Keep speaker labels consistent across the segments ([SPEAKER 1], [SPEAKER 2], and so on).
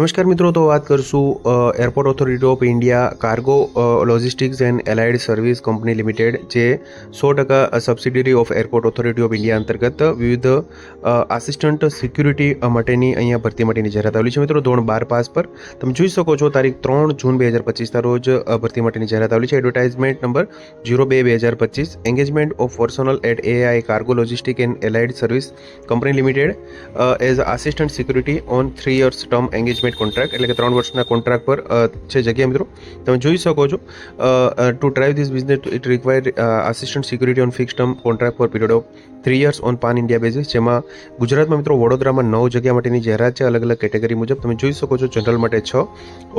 [SPEAKER 1] નમસ્કાર મિત્રો, તો વાત કરશું airport authority of India cargo logistics and allied service company limited જે સો ટકા subsidiary of airport authority of India અંતર્ગત વિવિધ આસિસ્ટન્ટ સિક્યુરિટી માટેની અહીંયા ભરતી માટેની જાહેરાત આવેલી છે. મિત્રો, ધોરણ બાર પાસ પર તમે જોઈ શકો છો, તારીખ ત્રણ જૂન બે હજાર પચીસના રોજ ભરતી માટેની જાહેરાત આવેલી છે. એડવર્ટાઇઝમેન્ટ નંબર જીરો બે બે હજાર પચીસ. Engagement of personal at AI cargo logistic and allied service company limited as assistant security on three years term engagement contract એટલે કે ત્રણ વર્ષના કોન્ટ્રાક્ટ પર છે જગ્યા મિત્રો. તમે જોઈ શકો છો to drive this business it require assistant security on fix term contract for period of three years on pan India basis જેમાં ગુજરાતમાં મિત્રો વડોદરામાં નવ જગ્યા માટેની જાહેરાત છે અલગ અલગ કેટેગરી મુજબ. તમે જોઈ શકો છો જનરલ માટે છ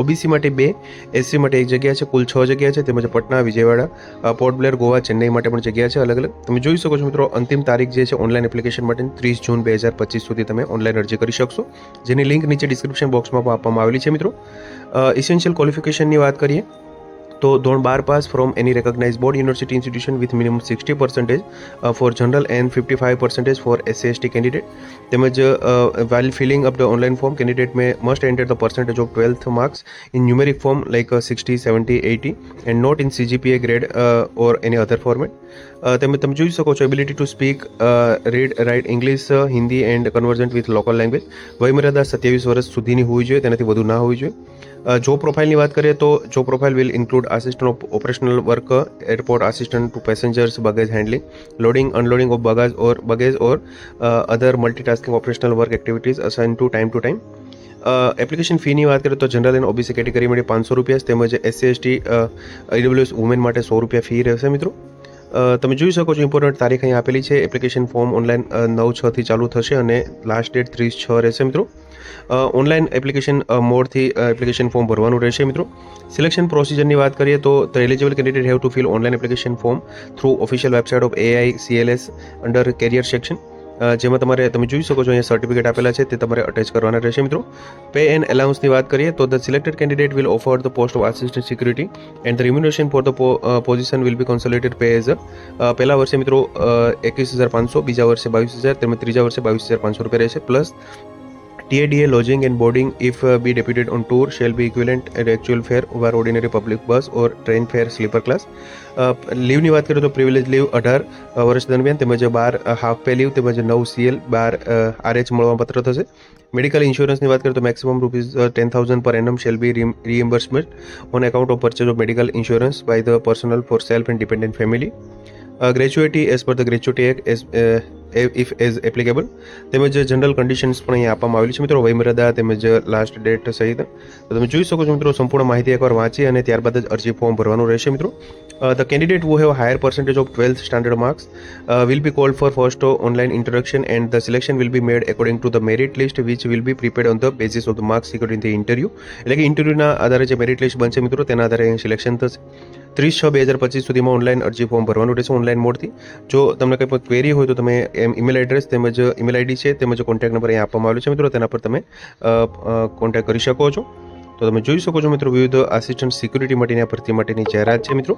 [SPEAKER 1] ઓબીસી માટે બે એસસી માટે એક જગ્યા છે, કુલ છ જગ્યા છે. તેમજ પટના, વિજયવાડા પોર્ટ બ્લેર ગોવા ચેન્નઈ માટે પણ જગ્યા છે અલગ અલગ તમે જોઈ શકો છો મિત્રો, અંતિમ તારીખ જે છે ઓનલાઈન એપ્લિકેશન માટે ત્રીસ જૂન બે હજાર પચીસ સુધી તમે ઓનલાઈન અરજી કરી શકશો. જેની લિંક નીચે ડિસ્ક્રિપ્શન પણ આપવામાં આવેલી છે મિત્રો. ઇસેન્શિયલ ક્વોલિફિકેશનની વાત કરીએ. તો ધોરણ બાર pass from any recognize board university institution with minimum sixty percentage for general and fifty five percentage for SC ST candidate તેમજ while filling up the online form candidate may must enter the percentage of twelfth marks in numeric form like sixty seventy eighty and not in CGPA grade or any other format તમે તમે જોઈ શકો છો ability to speak read write English Hindi and convergent with local language વયમર્યાદા સત્યાવીસ વર્ષ સુધીની હોવી જોઈએ, તેનાથી વધુ ના હોવી જોઈએ. જો પ્રોફાઇલની વાત કરીએ તો જો profile will include assistant operational work, airport assistant to passengers, baggage handling, loading, unloading of baggage or, baggage or other multitasking operational work activities assign to time to time application ફીની વાત કરીએ તો જનરલ એન્ડ ઓબીસી કેટેગરી માટે પાંચસો રૂપિયા, તેમજ SC ST EWS women માટે સો રૂપિયા ફી રહેશે મિત્રો. તમે જોઈ શકો છો ઇમ્પોર્ટન્ટ તારીખ અહીં આપેલી છે. એપ્લિકેશન ફોર્મ ઓનલાઈન નવ છથી ચાલુ થશે અને લાસ્ટ ડેટ ત્રીસ છ રહેશે મિત્રો. ઓનલાઈન એપ્લિકેશન મોડથી એપ્લિકેશન ફોર્મ ભરવાનું રહેશે મિત્રો. સિલેક્શન પ્રોસિજરની વાત કરીએ તો the eligible candidate have to fill online application form through official website of AI CLS under career section જેમાં તમારે, તમે જોઈ શકો છો અહીંયા સર્ટિફિકેટ આપેલા છે, તે તમારે અટેચ કરવાના રહેશે મિત્રો. પે એન્ડ એલાઉન્સની વાત કરીએ તો the selected candidate will offer the post of assistant security and the remuneration for the position will be consolidated pay as પહેલા વર્ષે મિત્રો એકવીસ હજાર પાંચસો, બીજા વર્ષે બાવીસ હજાર તેમજ ત્રીજા વર્ષે બાવીસ હજાર પાંચસો રૂપિયા રહેશે. Plus TADA lodging and boarding if uh, be deputed on tour shall be equivalent at actual fare over ordinary public bus or train fare sleeper class. લીવની વાત કરીએ તો પ્રિવિલેજ લીવ અઢાર વર્ષ દરમિયાન તેમજ બાર હાફ પે લીવ તેમજ નવ સીએલ બાર આરએચ મળવાપત્ર થશે. મેડિકલ ઇન્સ્યોરન્સની વાત કરીએ તો maximum rupees ten thousand per annum shall be reimbursement on account of purchase of medical insurance by the personal for self and dependent family gratuity as per the gratuity act as if as applicable તેમજ general conditions પણ અહીંયા આપવામાં આવેલી છે મિત્રો. વયમર્યાદા તેમજ last date સહિત. તો તમે જોઈ શકો છો મિત્રો, સંપૂર્ણ માહિતી એકવાર વાંચી અને ત્યારબાદ જ અરજી ફોર્મ ભરવાનું રહેશે મિત્રો. Who have higher percentage of 12th standard marks uh, will be called for first online introduction and the selection will be made according to the merit list which will be prepared on the basis of the marks secured in the interview. એટલે કે ઇન્ટરવ્યુના આધારે જે merit list બનશે મિત્રો તેના આધારે selection થશે. ત્રીસ છ બે હજાર પચીસ સુધીમાં ઓનલાઈન અરજી ફોર્મ ભરવાનું રહેશે ઓનલાઈન મોડથી જો તમને કંઈ પણ ક્વેરી હોય તો તમે એમ ઈમેલ એડ્રેસ તેમજ ઈમેલ આઈડી છે તેમજ કોન્ટેક્ટ નંબર અહીં આપવામાં આવ્યો છે મિત્રો તેના પર તમે કોન્ટેક્ટ કરી શકો છો. તો તમે જોઈ શકો છો મિત્રો વિવિધ આસિસ્ટન્ટ સિક્યુરિટી માટેની આ ભરતી માટેની જાહેરાત છે મિત્રો.